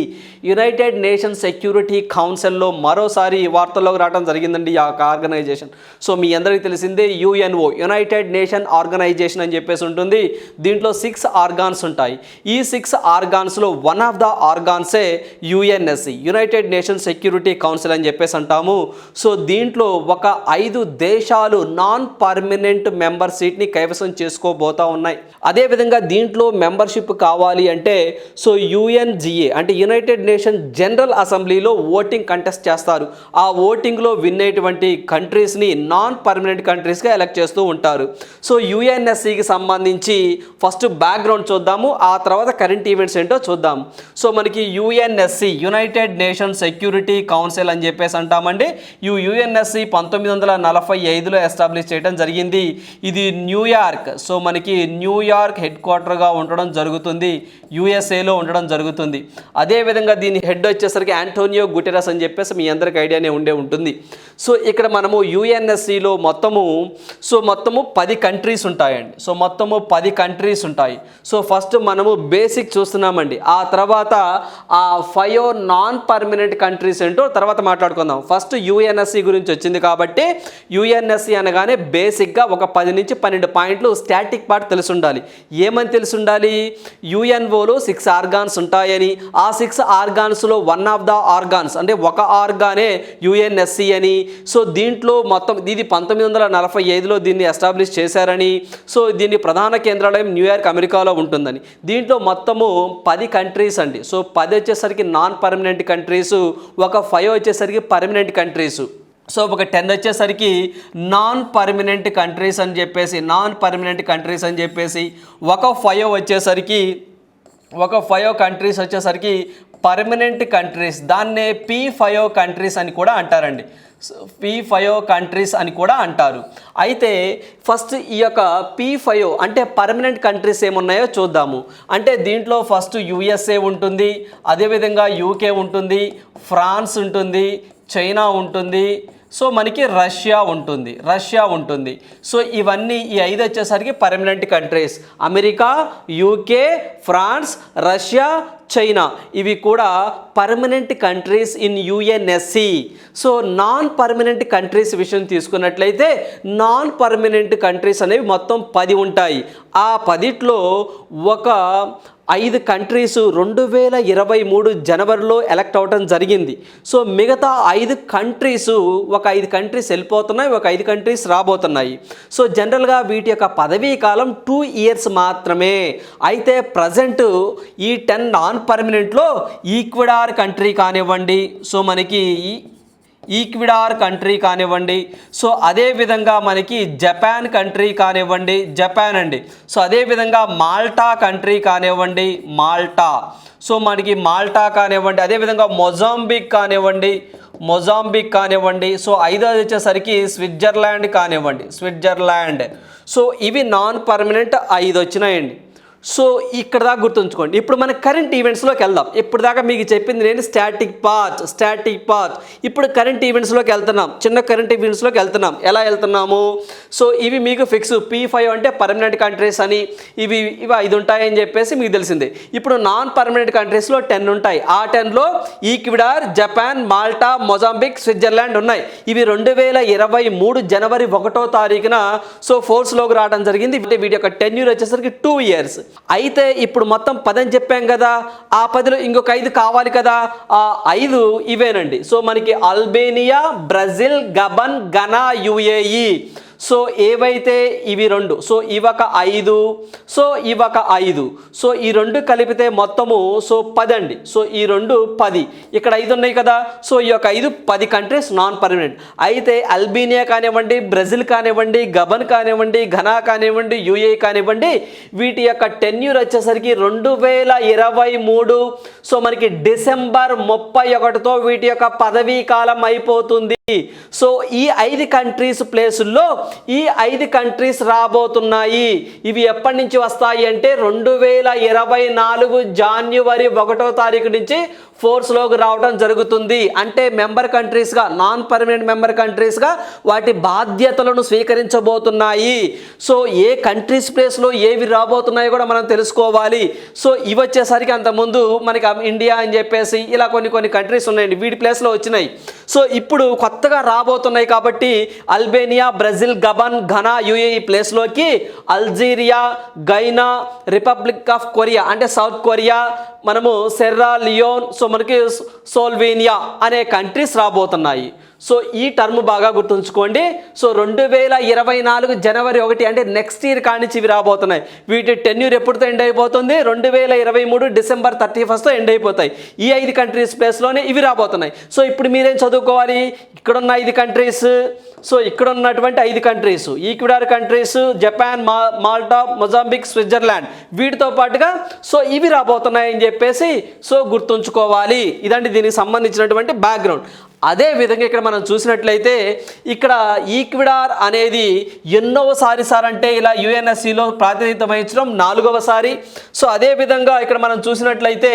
United Nation Security కౌన్సిల్లో మరోసారి వార్తల్లోకి రావడం జరిగిందండి ఈ యొక్క ఆర్గనైజేషన్. సో మీ అందరికీ తెలిసిందే యుఎన్ఓ యునైటెడ్ నేషన్ ఆర్గనైజేషన్ అని చెప్పేసి ఉంటుంది. దీంట్లో సిక్స్ ఆర్గాన్స్ ఉంటాయి. ఈ సిక్స్ ఆర్గాన్స్లో one of the ఆర్గాన్సే UNSC United Nation Security Council అని చెప్పేసి అంటాము. సో దీంట్లో ఒక ఐదు దేశాలు నాన్ పర్మనెంట్ మెంబర్ సీట్ని కైవసం చేసుకోబోతా ఉన్నాయి. అదేవిధంగా దీంట్లో మెంబర్షిప్ కావాలి అంటే సో యుఎన్జిఏ అంటే యునైటెడ్ నేషన్ జనరల్ అసెంబ్లీలో ఓటింగ్ కంటెస్ట్ చేస్తారు. ఆ ఓటింగ్లో విన్ అయ్యేటువంటి కంట్రీస్ని నాన్ పర్మనెంట్ కంట్రీస్గా ఎలక్ట్ చేస్తూ ఉంటారు. సో యుఎన్ఎస్సికి సంబంధించి ఫస్ట్ బ్యాక్గ్రౌండ్ చూద్దాము ఆ తర్వాత కరెంట్ ఈవెంట్స్ ఏంటో చూద్దాం. సో మనకి UNSC united nation security council అని చెప్పేసి అంటామండి. ఈ యుఎన్ఎస్సి పంతొమ్మిది వందల నలభై ఐదులో ఎస్టాబ్లిష్ చేయడం జరిగింది. ఇది న్యూయార్క్ సో మనకి న్యూయార్క్ హెడ్ క్వార్టర్గా ఉండడం జరుగుతుంది. యుఎస్ఏలో ఉండడం జరుగుతుంది. అదేవిధంగా దీని హెడ్ వచ్చేసరికి ఆంటోనియో గుటెరస్ అని చెప్పేసి మీ అందరికి ఐడియానే ఉండే ఉంటుంది. సో ఇక్కడ మనము యుఎన్ఎస్సిలో మొత్తము సో మొత్తము పది కంట్రీస్ ఉంటాయండి. సో మొత్తము పది కంట్రీస్ ఉంటాయి. సో ఫస్ట్ మనము బేసిక్ చూస్తున్నామండి. ఆ తర్వాత ఆ ఫైవ్ నాన్ పర్మనెంట్ కంట్రీస్ ఏంటో తర్వాత మాట్లాడుకుందాం. ఫస్ట్ యుఎన్ఎస్సి గురించి వచ్చింది కాబట్టి యుఎన్ఎస్సి అనగానే బేసిక్గా ఒక పది నుంచి పన్నెండు పాయింట్లు స్టాటిక్ పార్ట్ తెలిసి ఉండాలి ఏమని తెలిసి ఉండాలి యుఎన్ఓలో సిక్స్ ఆర్గాన్స్ ఉంటాయని ఆ సిక్స్ ఆర్గాన్స్లో వన్ ఆఫ్ ద ఆర్గాన్స్ అంటే ఒక ఆర్గానే యుఎన్ఎస్సి అని. సో దీంట్లో మొత్తం ఇది పంతొమ్మిది వందల నలభై ఐదులో దీన్ని ఎస్టాబ్లిష్ చేశారని. సో దీని ప్రధాన కేంద్రాలయం న్యూయార్క్ అమెరికాలో ఉంటుందని. దీంట్లో మొత్తము పది కంట్రీస్ అండి. సో పది వచ్చేసరికి నాన్ పర్మనెంట్ కంట్రీస్ ఒక ఫైవ్ వచ్చేసరికి పర్మనెంట్ కంట్రీస్. సో ఒక టెన్ వచ్చేసరికి నాన్ పర్మనెంట్ కంట్రీస్ అని చెప్పేసి నాన్ పర్మనెంట్ కంట్రీస్ అని చెప్పేసి ఒక ఫైవ్ వచ్చేసరికి ఒక ఫైవ్ కంట్రీస్ వచ్చేసరికి పర్మనెంట్ కంట్రీస్ దాన్నే పీ ఫైవ్ కంట్రీస్ అని కూడా అంటారండి. పీ ఫైవ్ కంట్రీస్ అని కూడా అంటారు. అయితే ఫస్ట్ ఈ యొక్క పీ ఫైవ్ అంటే పర్మనెంట్ కంట్రీస్ ఏమున్నాయో చూద్దాము. అంటే దీంట్లో ఫస్ట్ యుఎస్ఏ ఉంటుంది అదేవిధంగా యూకే ఉంటుంది ఫ్రాన్స్ ఉంటుంది చైనా ఉంటుంది. సో మనకి రష్యా ఉంటుంది. రష్యా ఉంటుంది. సో ఇవన్నీ ఈ ఐదు వచ్చేసరికి permanent countries America UK France Russia China. ఇవి కూడా permanent countries in UNSC so non permanent countries విషయం తీసుకున్నట్లయితే నాన్ పర్మనెంట్ కంట్రీస్ అనేవి మొత్తం పది ఉంటాయి. ఆ పదిట్లో ఒక ఐదు కంట్రీస్ రెండు వేల ఇరవై మూడు జనవరిలో ఎలక్ట్ అవటం జరిగింది. సో మిగతా ఐదు కంట్రీస్ ఒక ఐదు కంట్రీస్ వెళ్ళిపోతున్నాయి ఒక ఐదు కంట్రీస్ రాబోతున్నాయి. సో జనరల్గా వీటి యొక్క పదవీ కాలం టూ ఇయర్స్ మాత్రమే. అయితే ప్రజెంట్ ఈ టెన్ నాన్ నాన్ పర్మనెంట్లో ఈక్విడార్ కంట్రీ కానివ్వండి సో మనకి ఈ ఈక్విడార్ కంట్రీ కానివ్వండి సో అదే విధంగా మనకి జపాన్ కంట్రీ కానివ్వండి జపాన్ అండి సో అదే విధంగా మాల్టా కంట్రీ కానివ్వండి మాల్టా సో మనకి మాల్టా కానివ్వండి అదేవిధంగా మొజాంబిక్ కానివ్వండి మొజాంబిక్ కానివ్వండి సో ఐదోది వచ్చేసరికి స్విట్జర్లాండ్ కానివ్వండి స్విట్జర్లాండ్ సో ఇవి నాన్ పర్మనెంట్ ఐదు వచ్చినాయండి. సో ఇక్కడ దాకా గుర్తుంచుకోండి. ఇప్పుడు మన కరెంట్ ఈవెంట్స్లోకి వెళ్దాం. ఇప్పుడు దాకా మీకు చెప్పింది నేను స్టాటిక్ పాత్ స్టాటిక్ పాత్ ఇప్పుడు కరెంట్ ఈవెంట్స్లోకి వెళ్తున్నాం. చిన్న కరెంట్ ఈవెంట్స్లోకి వెళ్తున్నాం. ఎలా వెళ్తున్నాము? సో ఇవి మీకు ఫిక్స్ పీ ఫైవ్ అంటే పర్మనెంట్ కంట్రీస్ అని. ఇవి ఇవి ఐదు ఉంటాయని చెప్పేసి మీకు తెలిసిందే. ఇప్పుడు నాన్ పర్మనెంట్ కంట్రీస్లో టెన్ ఉంటాయి. ఆ టెన్లో Ecuador Japan Malta Mozambique Switzerland ఉన్నాయి. ఇవి రెండు వేల ఇరవై మూడు జనవరి ఒకటో తారీఖున సో ఫోర్స్లోకి రావడం జరిగింది. వీటి యొక్క టెన్యూర్ వచ్చేసరికి టూ ఇయర్స్ అయితే ఇప్పుడు మొత్తం పదని చెప్పాం కదా ఆ పదిలో ఇంకొక ఐదు కావాలి కదా ఆ ఐదు ఇవేనండి. సో మనకి Albania Brazil Gabon Ghana UAE. So ఏవైతే ఇవి రెండు సో ఇవొక ఐదు సో ఇవొక ఐదు సో ఈ రెండు కలిపితే మొత్తము సో పది అండి సో ఈ రెండు పది. ఇక్కడ ఐదు ఉన్నాయి కదా సో ఈ యొక్క ఐదు పది కంట్రీస్ నాన్ పర్మనెంట్ అయితే అల్బీనియా కానివ్వండి బ్రెజిల్ కానివ్వండి గబన్ కానివ్వండి ఘనా కానివ్వండి యుఏ కానివ్వండి వీటి యొక్క టెన్యూర్ వచ్చేసరికి రెండు వేల ఇరవై మూడు. సో మనకి డిసెంబర్ ముప్పై ఒకటితో వీటి యొక్క పదవీ కాలం అయిపోతుంది. సో ఈ ఐదు కంట్రీస్ ప్లేసుల్లో ఈ ఐదు కంట్రీస్ రాబోతున్నాయి. ఇవి ఎప్పటి నుంచి వస్తాయి అంటే రెండు వేల ఇరవై నాలుగు జాన్యువరి ఒకటో తారీఖు నుంచి ఫోర్స్లోకి రావడం జరుగుతుంది. అంటే మెంబర్ కంట్రీస్గా నాన్ పర్మనెంట్ మెంబర్ కంట్రీస్గా వాటి బాధ్యతలను స్వీకరించబోతున్నాయి. సో ఏ కంట్రీస్ ప్లేస్లో ఏవి రాబోతున్నాయో కూడా మనం తెలుసుకోవాలి. సో ఇవి వచ్చేసరికి అంతకుముందు మనకి ఇండియా అని చెప్పేసి ఇలా కొన్ని కొన్ని కంట్రీస్ ఉన్నాయండి. వీటి ప్లేస్లో వచ్చినాయి. సో ఇప్పుడు కొత్తగా రాబోతున్నాయి కాబట్టి Albania Brazil Gabon Ghana UAE ప్లేస్లోకి Algeria Guyana republic of Korea అంటే సౌత్ కొరియా మనము సెర్రా లియోన్ సో మనకి సోల్వేనియా అనే కంట్రీస్ రాబోతున్నాయి. సో ఈ టర్మ్ బాగా గుర్తుంచుకోండి. సో రెండు వేల ఇరవై నాలుగు జనవరి ఒకటి అంటే నెక్స్ట్ ఇయర్ కానించి ఇవి రాబోతున్నాయి. వీటి టెన్యూర్ ఎప్పుడుతో ఎండ్ అయిపోతుంది? రెండు వేల ఇరవై మూడు డిసెంబర్ థర్టీ ఫస్ట్తో ఎండ్ అయిపోతాయి. ఈ ఐదు కంట్రీస్ ప్లేస్లోనే ఇవి రాబోతున్నాయి. సో ఇప్పుడు మీరేం చదువుకోవాలి? ఇక్కడున్న ఐదు కంట్రీస్ సో ఇక్కడ ఉన్నటువంటి ఐదు కంట్రీస్ ఈక్విడార్ కంట్రీస్ జపాన్ మా మాల్టా మొజాంబిక్ స్విట్జర్లాండ్ వీటితో పాటుగా సో ఇవి రాబోతున్నాయని చెప్పేసి సో గుర్తుంచుకోవాలి. ఇదండి దీనికి సంబంధించినటువంటి బ్యాక్గ్రౌండ్ అదే విధంగా ఇక్కడ మనం చూసినట్లయితే ఇక్కడ ఈక్విడార్ అనేది ఎన్నోసారి సార్ అంటే ఇలా యుఎన్ఎస్సిలో ప్రాతినిధ్యం వహించడం నాలుగవసారి. సో అదే విధంగా ఇక్కడ మనం చూసినట్లయితే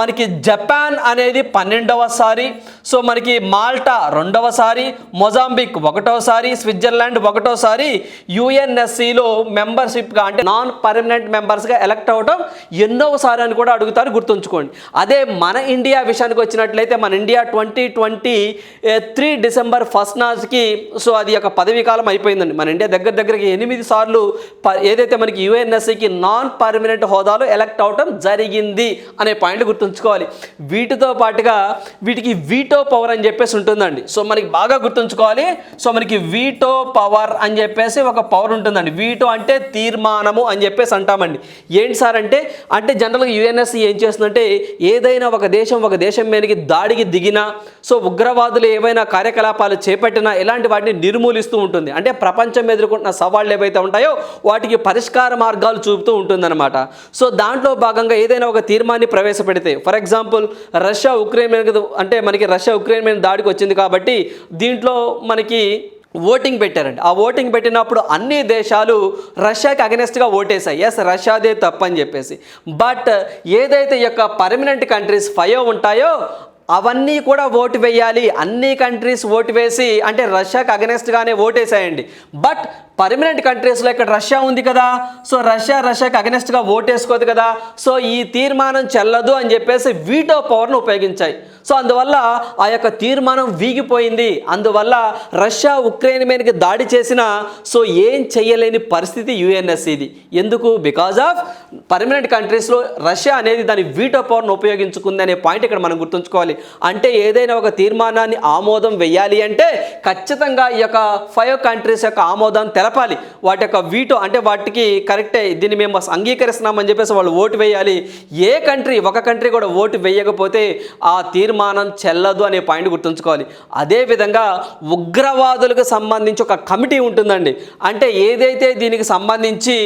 మనకి జపాన్ అనేది పన్నెండవసారి. సో మనకి మాల్టా రెండవసారి. మొజాంబిక్ ఒకటోసారి స్విట్జర్లాండ్ ఒకటోసారి యుఎన్ఎస్సిలో మెంబర్షిప్గా అంటే నాన్ పర్మనెంట్ మెంబర్స్గా ఎలక్ట్ అవ్వడం ఎన్నోసారి అని కూడా అడుగుతారు గుర్తుంచుకోండి. అదే మన ఇండియా విషయానికి వచ్చినట్లయితే మన India twenty twenty three December first నాటికి సో అది ఒక పదవీ కాలం అయిపోయిందండి. మన ఇండియా దగ్గర దగ్గరకి ఎనిమిది సార్లు ప- ఏదైతే మనకి యుఎన్ఎస్సికి నాన్ పర్మనెంట్ హోదాలో ఎలక్ట్ అవటం జరిగింది అనే పాయింట్ గుర్తుంచుకోవాలి. వీటితో పాటుగా వీటికి వీటో పవర్ అని చెప్పేసి ఉంటుందండి. సో మనకి బాగా గుర్తుంచుకోవాలి. సో మనకి వీటో పవర్ అని చెప్పేసి ఒక పవర్ ఉంటుందండి. వీటో అంటే తీర్మానము అని చెప్పేసి అంటామండి. ఏంటి సార్ అంటే అంటే జనరల్గా యుఎన్ఎస్ ఏం చేస్తుందంటే ఏదైనా ఒక దేశం ఒక దేశం మీదకి దాడికి దిగినా సో ఉగ్రవాదులు ఏవైనా కార్యకలాపాలు చేపట్టినా ఇలాంటి వాటిని నిర్మూలిస్తూ ఉంటుంది. అంటే ప్రపంచం ఎదుర్కొంటున్న సవాళ్ళు ఏవైతే ఉంటాయో వాటికి పరిష్కార మార్గాలు చూపుతూ ఉంటుందన్నమాట. సో దాంట్లో భాగంగా ఏదైనా ఒక తీర్మాన్ని ప్రవేశపెడితే ఫర్ ఎగ్జాంపుల్ రష్యా ఉక్రెయిన్ మీద అంటే మనకి రష్యా ఉక్రెయిన్ మీద దాడికి వచ్చింది కాబట్టి దీంట్లో మనకి ఓటింగ్ పెట్టారండి. ఆ ఓటింగ్ పెట్టినప్పుడు అన్ని దేశాలు రష్యాకి అగెనెస్ట్గా ఓటేసాయి ఎస్ రష్యాదే తప్పని చెప్పేసి. బట్ ఏదైతే ఈ యొక్క పర్మనెంట్ కంట్రీస్ ఫైవ్ ఉంటాయో అవన్నీ కూడా ఓటు వేయాలి. అన్ని కంట్రీస్ ఓటు వేసి అంటే రష్యాకి అగెనెస్ట్గానే ఓటేసాయండి బట్ పర్మనెంట్ కంట్రీస్లో ఇక్కడ రష్యా ఉంది కదా. సో రష్యా రష్యాకి అగెనెస్ట్గా ఓటేసుకోదు కదా. సో ఈ తీర్మానం చెల్లదు అని చెప్పేసి వీటో పవర్ను ఉపయోగించాయి. సో అందువల్ల ఆ యొక్క తీర్మానం వీగిపోయింది. అందువల్ల రష్యా ఉక్రెయిన్ మీదకి దాడి చేసిన సో ఏం చేయలేని పరిస్థితి యుఎన్ఎస్సిది ఎందుకు? బికాజ్ ఆఫ్ పర్మనెంట్ కంట్రీస్లో రష్యా అనేది దాని వీటో పవర్ను ఉపయోగించుకుంది అనే పాయింట్ ఇక్కడ మనం గుర్తుంచుకోవాలి. అంటే ఏదైనా ఒక తీర్మానాన్ని ఆమోదం వెయ్యాలి అంటే ఖచ్చితంగా ఈ యొక్క ఫైవ్ కంట్రీస్ యొక్క ఆమోదం తెలపాలి. వాటి యొక్క వీటో అంటే వాటికి కరెక్టే దీన్ని మేము అంగీకరిస్తున్నామని చెప్పేసి వాళ్ళు ఓటు వేయాలి. ఏ కంట్రీ ఒక కంట్రీ కూడా ఓటు వేయకపోతే ఆ తీర్మానం చెల్లదు అనే పాయింట్ గుర్తుంచుకోవాలి. అదేవిధంగా ఉగ్రవాదులకు సంబంధించి ఒక కమిటీ ఉంటుందండి. అంటే ఏదైతే దీనికి సంబంధించి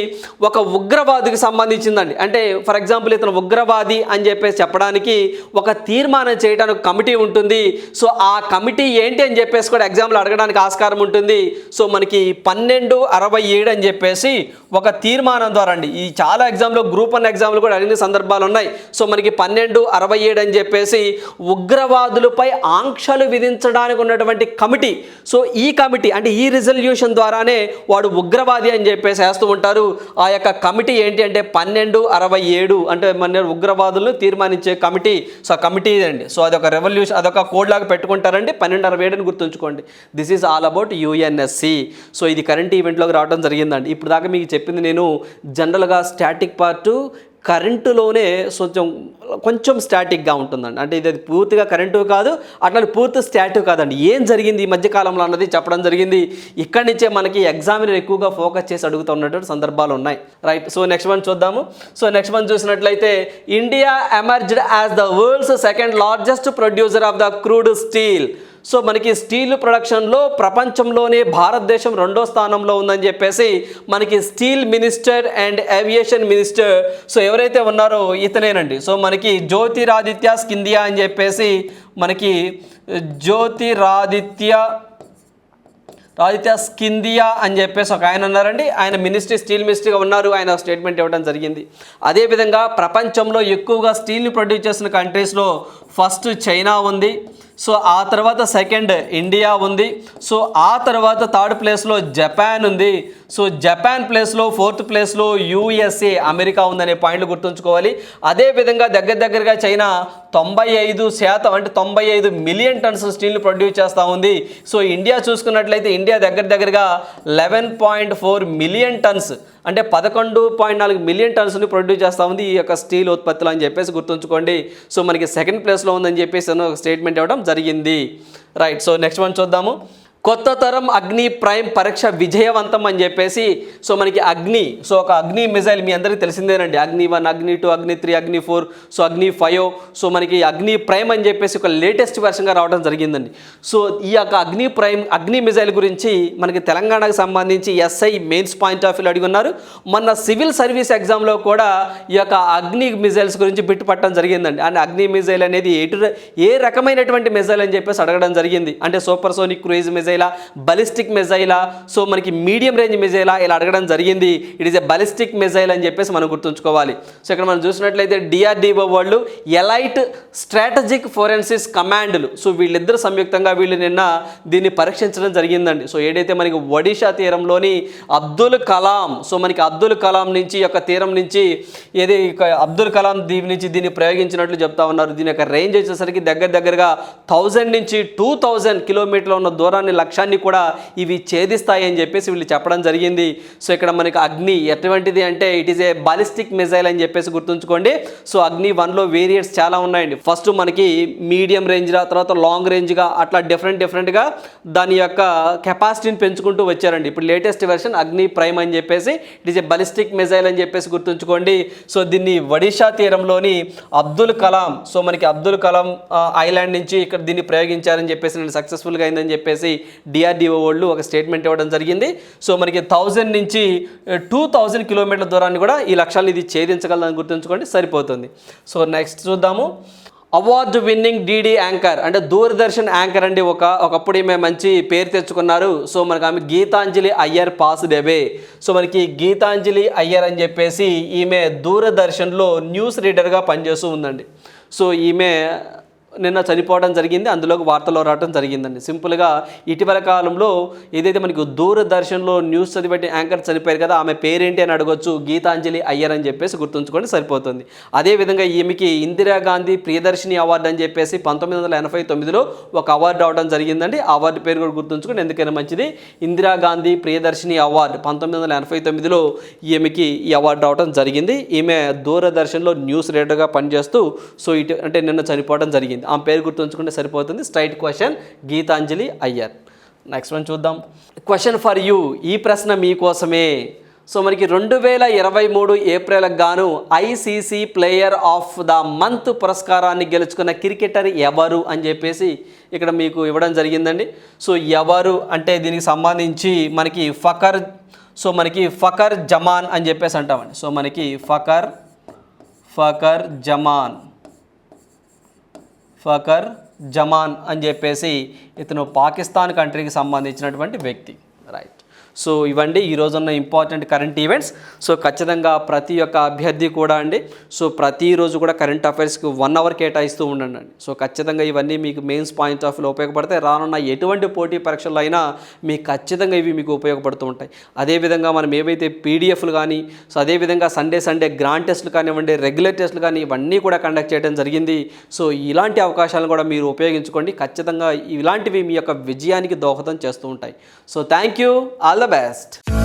ఒక ఉగ్రవాదికి సంబంధించిందండి. అంటే ఫర్ ఎగ్జాంపుల్ ఇతను ఉగ్రవాది అని చెప్పేసి చెప్పడానికి ఒక తీర్మానం చేయడానికి కమిటీ ఉంటుంది. సో ఆ కమిటీ ఏంటి అని చెప్పేసి కూడా ఎగ్జాంపుల్ అడగడానికి ఆస్కారం ఉంటుంది. సో మనకి పన్నెండు అరవై ఏడు అని చెప్పేసి ఒక తీర్మానం ద్వారా అండి. ఈ చాలా ఎగ్జామ్లో గ్రూప్ వన్ ఎగ్జామ్లు కూడా అడిగిన సందర్భాలు ఉన్నాయి. సో మనకి పన్నెండు అరవై ఏడు అని చెప్పేసి ఉగ్రవాదులపై ఆంక్షలు విధించడానికి ఉన్నటువంటి కమిటీ. సో ఈ కమిటీ అంటే ఈ రిజల్యూషన్ ద్వారానే వాడు ఉగ్రవాది అని చెప్పేసి వేస్తూ ఉంటారు. ఆ యొక్క కమిటీ ఏంటి అంటే పన్నెండు అరవై ఏడు అంటే మన ఉగ్రవాదులను తీర్మానించే కమిటీ. సో ఆ కమిటీ అండి సో అదొక రెవల్యూషన్ అదొక కోడ్ లాగా పెట్టుకుంటారండి. పన్నెండు అరవై ఏడుని గుర్తుంచుకోండి. This is all about UNSC so ఇది కరెంట్ ఈవెంట్లోకి రావడం జరిగిందండి. ఇప్పుడు దాకా మీకు చెప్పింది నేను జనరల్గా స్టాటిక్ పార్టు కరెంటులోనే కొంచెం కొంచెం స్టాటిక్గా ఉంటుందండి. అంటే ఇది పూర్తిగా కరెంటు కాదు అట్లా పూర్తి స్టాటిక్ కాదండి. ఏం జరిగింది ఈ మధ్యకాలంలో అన్నది చెప్పడం జరిగింది. ఇక్కడి నుంచే మనకి ఎగ్జామినర్ ఎక్కువగా ఫోకస్ చేసి అడుగుతున్నటువంటి సందర్భాలు ఉన్నాయి. రైట్ సో నెక్స్ట్ వన్ చూద్దాము. సో నెక్స్ట్ వన్ చూసినట్లయితే India emerged as the world's second largest producer of the crude steel. So మనకి స్టీల్ ప్రొడక్షన్లో ప్రపంచంలోనే భారతదేశం రెండో స్థానంలో ఉందని చెప్పేసి మనకి steel minister and aviation minister so ఎవరైతే ఉన్నారో ఇతనేనండి. సో మనకి జ్యోతిరాదిత్య స్కిందియా అని చెప్పేసి మనకి జ్యోతిరాదిత్య ఆదిత్య స్కిందియా అని చెప్పేసి ఒక ఆయన ఉన్నారండి. ఆయన మినిస్ట్రీ స్టీల్ మినిస్ట్రీగా ఉన్నారు. ఆయన స్టేట్మెంట్ ఇవ్వడం జరిగింది. అదేవిధంగా ప్రపంచంలో ఎక్కువగా స్టీల్ని ప్రొడ్యూస్ చేసిన కంట్రీస్లో ఫస్ట్ చైనా ఉంది. సో ఆ తర్వాత సెకండ్ ఇండియా ఉంది. సో ఆ తర్వాత థర్డ్ ప్లేస్లో జపాన్ ఉంది. సో జపాన్ ప్లేస్లో ఫోర్త్ ప్లేస్లో యూఎస్ఏ అమెరికా ఉందనే పాయింట్లు గుర్తుంచుకోవాలి. అదేవిధంగా దగ్గర దగ్గరగా చైనా తొంభై ఐదు శాతం అంటే తొంభై ఐదు మిలియన్ టన్స్ స్టీల్ని ప్రొడ్యూస్ చేస్తూ ఉంది. సో ఇండియా చూసుకున్నట్లయితే ఇండియా దగ్గర దగ్గరగా eleven point four million tons అంటే పదకొండు పాయింట్ నాలుగు మిలియన్ టన్స్ని ప్రొడ్యూస్ చేస్తూ ఉంది ఈ యొక్క స్టీల్ ఉత్పత్తులు అని చెప్పేసి గుర్తుంచుకోండి. సో మనకి సెకండ్ ప్లేస్లో ఉందని చెప్పేసి ఒక స్టేట్మెంట్ ఇవ్వడం జరిగింది. రైట్ సో నెక్స్ట్ వన్ చూద్దాము. కొత్త తరం అగ్ని ప్రైమ్ పరీక్ష విజయవంతం అని చెప్పేసి సో మనకి అగ్ని సో ఒక అగ్ని మిజైల్ మీ అందరికీ తెలిసిందేనండి. అగ్ని వన్ అగ్ని two Agni three Agni four so Agni five so మనకి అగ్ని ప్రైమ్ అని చెప్పేసి ఒక లేటెస్ట్ వెర్షన్గా రావడం జరిగిందండి. సో ఈ యొక్క అగ్ని ప్రైమ్ అగ్ని మిజైల్ గురించి మనకి తెలంగాణకు సంబంధించి ఎస్ఐ మెయిన్స్ పాయింట్ ఆఫ్ వ్యూలో అడిగి ఉన్నారు మొన్న సివిల్ సర్వీస్ ఎగ్జామ్లో కూడా ఈ యొక్క అగ్ని మిజైల్స్ గురించి బిట్టు పట్టడం జరిగిందండి. అండ్ అగ్ని మిజైల్ అనేది ఎటు ఏ రకమైనటువంటి మిజైల్ అని చెప్పేసి అడగడం జరిగింది. అంటే supersonic cruise missile ballistic మిజైలా సో మనకి మీడియం రేంజ్ మిజైలా ఇలా అడగడం జరిగింది. It is a ballistic missile అని చెప్పేసి మనం గుర్తుంచుకోవాలి. సో ఇక్కడ మనం చూసినట్లయితే డిఆర్డిఓ వాళ్ళు ఎలైట్ స్ట్రాటజిక్ ఫోరెన్సిస్ కమాండ్లు. సో వీళ్ళిద్దరు సంయుక్తంగా వీళ్ళు నిన్న దీన్ని పరీక్షించడం జరిగిందండి. సో ఏదైతే మనకి ఒడిషా తీరంలోని అబ్దుల్ కలాం సో మనకి అబ్దుల్ కలాం నుంచి యొక్క తీరం నుంచి ఏది అబ్దుల్ కలాం దీవి నుంచి దీన్ని ప్రయోగించినట్లు చెప్తా ఉన్నారు. దీని యొక్క రేంజ్ వచ్చేసరికి దగ్గర దగ్గరగా థౌజండ్ నుంచి టూ థౌజండ్ కిలోమీటర్ల ఉన్న దూరాన్ని లక్ష్యాన్ని కూడా ఇవి ఛేదిస్తాయి అని చెప్పేసి వీళ్ళు చెప్పడం జరిగింది. సో ఇక్కడ మనకి అగ్ని ఎటువంటిది అంటే it is a ballistic missile అని చెప్పేసి గుర్తుంచుకోండి. సో అగ్ని వన్లో వేరియంట్స్ చాలా ఉన్నాయండి. ఫస్ట్ మనకి మీడియం రేంజ్గా తర్వాత లాంగ్ రేంజ్గా అట్లా డిఫరెంట్ డిఫరెంట్గా దాని యొక్క కెపాసిటీని పెంచుకుంటూ వచ్చారండి. ఇప్పుడు లేటెస్ట్ వెర్షన్ అగ్ని ప్రైమ్ అని చెప్పేసి it is a ballistic missile అని చెప్పేసి గుర్తుంచుకోండి. సో దీన్ని ఒడిషా తీరంలోని అబ్దుల్ కలాం సో మనకి అబ్దుల్ కలాం ఐలాండ్ నుంచి ఇక్కడ దీన్ని ప్రయోగించారని చెప్పేసి నేను సక్సెస్ఫుల్గా అయిందని చెప్పేసి డిఆర్డిఓ వాళ్ళు ఒక స్టేట్మెంట్ ఇవ్వడం జరిగింది. సో మనకి థౌజండ్ నుంచి టూ థౌజండ్ కిలోమీటర్ల దూరాన్ని కూడా ఈ లక్ష్యాలు ఇది ఛేదించగలదని గుర్తుంచుకోండి సరిపోతుంది. సో నెక్స్ట్ చూద్దాము. అవార్డు విన్నింగ్ డీడీ యాంకర్ అంటే దూరదర్శన్ యాంకర్ అండి ఒక ఒకప్పుడు ఈమె మంచి పేరు తెచ్చుకున్నారు. సో మనకి ఆమె Geetanjali Iyer passed away so మనకి గీతాంజలి అయ్యర్ అని చెప్పేసి ఈమె దూరదర్శన్లో న్యూస్ రీడర్గా పనిచేస్తూ ఉందండి. సో ఈమె నిన్న చనిపోవడం జరిగింది అందులోకి వార్తల్లో రావడం జరిగిందండి. సింపుల్గా ఇటీవల కాలంలో ఏదైతే మనకి దూరదర్శన్లో న్యూస్ చదివేటి యాంకర్ చనిపోయారు కదా ఆమె పేరేంటి అని అడగొచ్చు గీతాంజలి అయ్యర్ అని చెప్పేసి గుర్తుంచుకోండి సరిపోతుంది. అదేవిధంగా ఈమెకి ఇందిరాగాంధీ ప్రియదర్శిని అవార్డు అని చెప్పేసి పంతొమ్మిది వందల ఎనభై తొమ్మిదిలో ఒక అవార్డు రావడం జరిగిందండి. అవార్డు పేరు కూడా గుర్తుంచుకోండి ఎందుకైనా మంచిది. ఇందిరాగాంధీ ప్రియదర్శిని అవార్డు పంతొమ్మిది వందల ఎనభై తొమ్మిదిలో ఈమెకి ఈ అవార్డు రావడం జరిగింది. ఈమె దూరదర్శన్లో న్యూస్ రేటర్గా పనిచేస్తూ సో ఇటు అంటే నిన్న చనిపోవడం జరిగింది. ఆమె పేరు గుర్తుంచుకుంటే సరిపోతుంది. Straight question Geetanjali Iyer. Next one చూద్దాం. క్వశ్చన్ ఫర్ యూ ఈ ప్రశ్న మీకోసమే. సో మనకి రెండు వేల ఇరవై మూడు ఏప్రిల్కి గాను ICC player of the month పురస్కారాన్ని గెలుచుకున్న క్రికెటర్ ఎవరు అని చెప్పేసి ఇక్కడ మీకు ఇవ్వడం జరిగిందండి. సో ఎవరు అంటే దీనికి సంబంధించి మనకి ఫకర్ సో మనకి ఫకర్ జమాన్ అని చెప్పేసి అంటామండి. సో మనకి ఫకర్ ఫకర్ జమాన్. ఫకర్ జమాన్ అని చెప్పేసి ఇతను పాకిస్తాన్ కంట్రీకి సంబంధించినటువంటి వ్యక్తి. రైట్ సో ఇవండి ఈరోజున్న ఇంపార్టెంట్ కరెంట్ ఈవెంట్స్ సో ఖచ్చితంగా ప్రతి ఒక్క అభ్యర్థి కూడా అండి. సో ప్రతిరోజు కూడా కరెంట్ అఫైర్స్కి వన్ అవర్ కేటాయిస్తూ ఉండండి. అండి సో ఖచ్చితంగా ఇవన్నీ మీకు మెయిన్స్ పాయింట్ ఆఫ్ వ్యూలో ఉపయోగపడతాయి. రానున్న ఎటువంటి పోటీ పరీక్షల్లో అయినా మీకు ఖచ్చితంగా ఇవి మీకు ఉపయోగపడుతూ ఉంటాయి. అదేవిధంగా మనం ఏవైతే పీడిఎఫ్లు కానీ సో అదేవిధంగా సండే సండే గ్రాండ్ టెస్ట్లు కానివ్వండి రెగ్యులర్ టెస్ట్లు కానీ ఇవన్నీ కూడా కండక్ట్ చేయడం జరిగింది. సో ఇలాంటి అవకాశాలను కూడా మీరు ఉపయోగించుకోండి. ఖచ్చితంగా ఇలాంటివి మీ యొక్క విజయానికి దోహదం చేస్తూ ఉంటాయి. So thank you all the the best.